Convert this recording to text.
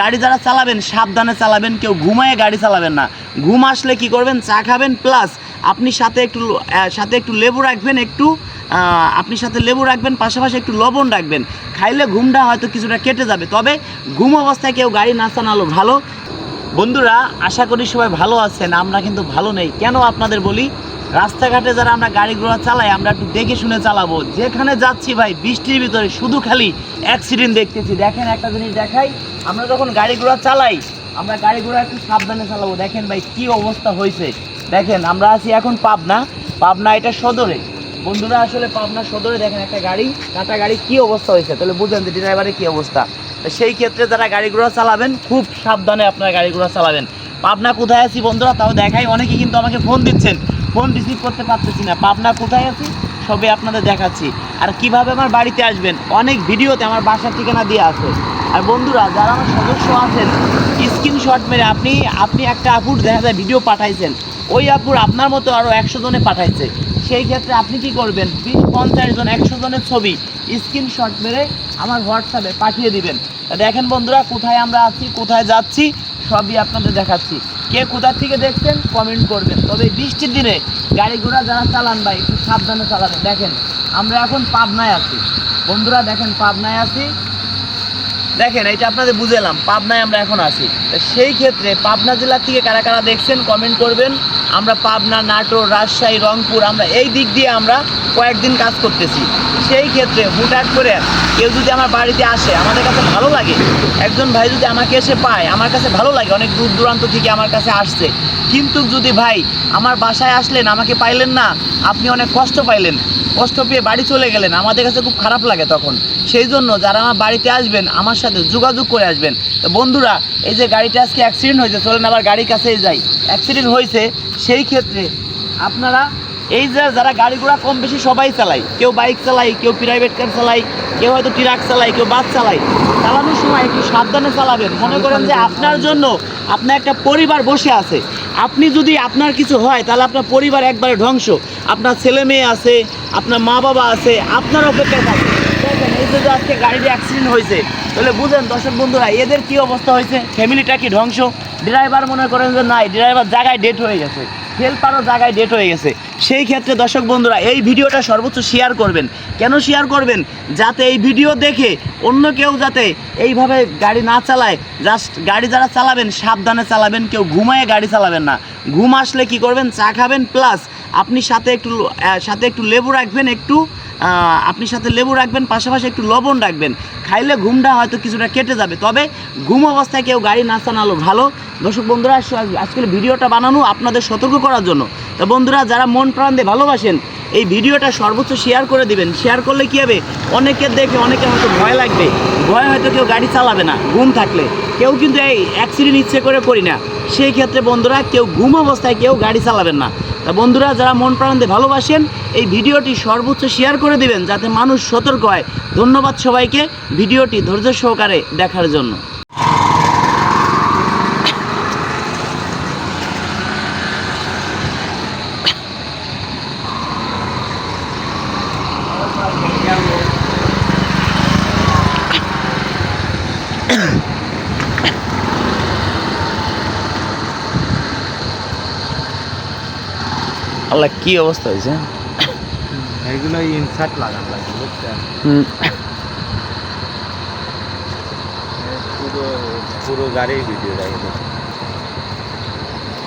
গাড়ি যারা চালাবেন, সাবধানে চালাবেন, কেউ ঘুমায়ে গাড়ি চালাবেন না। ঘুম আসলে কি করবেন? চা খাবেন প্লাস আপনি সাথে একটু সাথে একটু লেবু রাখবেন, একটু আপনি সাথে লেবু রাখবেন, পাশাপাশি একটু লবণ রাখবেন। খাইলে ঘুমটা হয়তো কিছুটা কেটে যাবে। তবে ঘুম অবস্থায় কেউ গাড়ি না চালানো ভালো। বন্ধুরা, আশা করি সবাই ভালো আছেন, আমরা কিন্তু ভালো নেই। কেন আপনাদের বলি? রাস্তাঘাটে যারা আমরা গাড়ি ঘোড়া চালাই, আমরা একটু দেখে শুনে চালাবো। যেখানে যাচ্ছি ভাই, বৃষ্টির ভিতরে শুধু খালি অ্যাক্সিডেন্ট দেখতেছি। দেখেন একটা জিনিস দেখাই, আমরা যখন গাড়ি ঘোড়া চালাই, আমরা গাড়ি ঘোড়া একটু সাবধানে চালাবো। দেখেন ভাই, কি অবস্থা হয়েছে। দেখেন, আমরা আছি এখন পাবনা। পাবনা এটা সদরে। বন্ধুরা, আসলে পাবনা সদরে দেখেন একটা গাড়ি। কাটা গাড়ি কি অবস্থা হয়েছে? তাহলে বুঝেন যে ড্রাইভারের কী অবস্থা। সেই ক্ষেত্রে যারা গাড়ি ঘোড়া চালাবেন, খুব সাবধানে আপনারা গাড়ি ঘোড়া চালাবেন। পাবনা কোথায় আছি বন্ধুরা? তাও দেখাই। অনেকে কিন্তু আমাকে ফোন দিচ্ছেন। ফোন রিসিভ করতে পারতেছি না। পাবনা কোথায় আছি? সবই আপনাদের দেখাচ্ছি। আর কীভাবে আমার বাড়িতে আসবেন? অনেক ভিডিওতে আমার বাসার ঠিকানা দিয়ে আছে। আর বন্ধুরা, যারা আমার সদস্য আছেন স্ক্রিনশট মেরে আপনি আপনি একটা আপুর দেখা যায় ভিডিও পাঠাইছেন। ওই আপুর আপনার মতো আরও একশো জনে পাঠাইছে। সেই ক্ষেত্রে আপনি কি করবেন? বিশ, পঞ্চাশ জন, একশো জনের ছবি স্ক্রিনশট মেরে আমার হোয়াটসঅ্যাপে পাঠিয়ে দিবেন। দেখেন বন্ধুরা, কোথায় আমরা আছি, কোথায় যাচ্ছি, সবই আপনাদের দেখাচ্ছি। কে কোথার থেকে দেখছেন কমেন্ট করবেন। তবে বৃষ্টির দিনে গাড়ি ঘোড়া যারা চালান ভাই, একটু সাবধানে চালাবেন। দেখেন, আমরা এখন পাবনায় আছি। বন্ধুরা, দেখেন, পাবনায় আছি। দেখেন এটা আপনাদের বুঝেলাম, পাবনায় আমরা এখন আছি। সেই ক্ষেত্রে পাবনা জেলার থেকে কারা কারা দেখছেন কমেন্ট করবেন। আমরা পাবনা, নাটোর, রাজশাহী, রংপুর, আমরা এই দিক দিয়ে আমরা কয়েকদিন কাজ করতেছি। সেই ক্ষেত্রে হুটহাট করে কেউ যদি আমার বাড়িতে আসে, আমাদের কাছে ভালো লাগে। একজন ভাই যদি আমাকে এসে পায়, আমার কাছে ভালো লাগে, অনেক দূর দূরান্ত থেকে আমার কাছে আসছে। কিন্তু যদি ভাই, আমার বাসায় আসলেন, আমাকে পাইলেন না, আপনি অনেক কষ্ট পাইলেন। কষ্ট পেয়ে বাড়ি চলে গেলেন। আমাদের কাছে খুব খারাপ লাগে তখন। সেই জন্য যারা আমার বাড়িতে আসবেন, আমার সাথে যোগাযোগ করে আসবেন। তো বন্ধুরা, এই যে গাড়িটা আজকে অ্যাক্সিডেন্ট হয়েছে, চলেন আবার গাড়ির কাছেই যাই। অ্যাক্সিডেন্ট হয়েছে, সেই ক্ষেত্রে আপনারা এই যে যারা গাড়ি ঘোড়া কম বেশি সবাই চালায়, কেউ বাইক চালায়, কেউ প্রাইভেট কার চালায়, কেউ হয়তো ট্রাক চালায়, কেউ বাস চালায়, চালানোর সময় একটু সাবধানে চালাবেন। মনে করেন যে আপনার জন্য আপনার একটা পরিবার বসে আছে। আপনি যদি আপনার কিছু হয়, তাহলে আপনার পরিবার একবারে ধ্বংস। আপনার ছেলে মেয়ে আছে, আপনার মা বাবা আছে, আপনার অপেক্ষায় থাকে এই যে আজকে গাড়ির অ্যাক্সিডেন্ট হয়েছে, তাহলে বুঝেন দর্শক বন্ধুরা, এদের কি অবস্থা হয়েছে? ফ্যামিলিটা কি ধ্বংস? ড্রাইভার মনে করেন যে নাই ড্রাইভার জায়গায় ডেট হয়ে গেছে হেল্পারও জায়গায় ডেট হয়ে গেছে। সেই ক্ষেত্রে দর্শক বন্ধুরা, এই ভিডিওটা সর্বোচ্চ শেয়ার করবেন। কেন শেয়ার করবেন? যাতে এই ভিডিও দেখে অন্য কেউ যাতে এইভাবে গাড়ি না চালায় জাস্ট গাড়ি যারা চালাবেন, সাবধানে চালাবেন, কেউ ঘুমায় গাড়ি চালাবেন না। ঘুম আসলে কি করবেন? চা খাবেন প্লাস আপনি সাথে একটু সাথে একটু লেবু রাখবেন, একটু আপনি সাথে লেবু রাখবেন, পাশাপাশি একটু লবণ রাখবেন। খাইলে ঘুমটা হয়তো কিছুটা কেটে যাবে, তবে ঘুম অবস্থায় কেউ গাড়ি না চালানো ভালো। দর্শক বন্ধুরা, আজ- আজকের ভিডিওটা বানানো আপনাদের সতর্ক করার জন্য। তো বন্ধুরা, যারা মন প্রাণ দিয়ে ভালোবাসেন, এই ভিডিওটা সর্বোচ্চ শেয়ার করে দিবেন। শেয়ার করলে কী হবে? অনেকের দেখে অনেকের হয়তো ভয় লাগবে। ভয় হয়তো কেউ গাড়ি চালাবে না, ঘুম থাকলে। কেউ কিন্তু এই অ্যাক্সিডেন্ট ইচ্ছে করে করি না। সেই ক্ষেত্রে বন্ধুরা, কেউ ঘুম অবস্থায় কেউ গাড়ি চালাবেন না। তা বন্ধুরা, যারা মন প্রাণ দিয়ে ভালোবাসেন, এই ভিডিওটি সর্বোচ্চ শেয়ার করে দিবেন, যাতে মানুষ সতর্ক হয়। ধন্যবাদ সবাইকে, ভিডিওটি ধৈর্য সহকারে দেখার জন্য। আল্লাহ কি অবস্থা হয়েছে? এগুলো ইনসার্ট লাগানো লাগে বুঝছেন? পুরো পুরো গাড়ির ভিডিও লাগে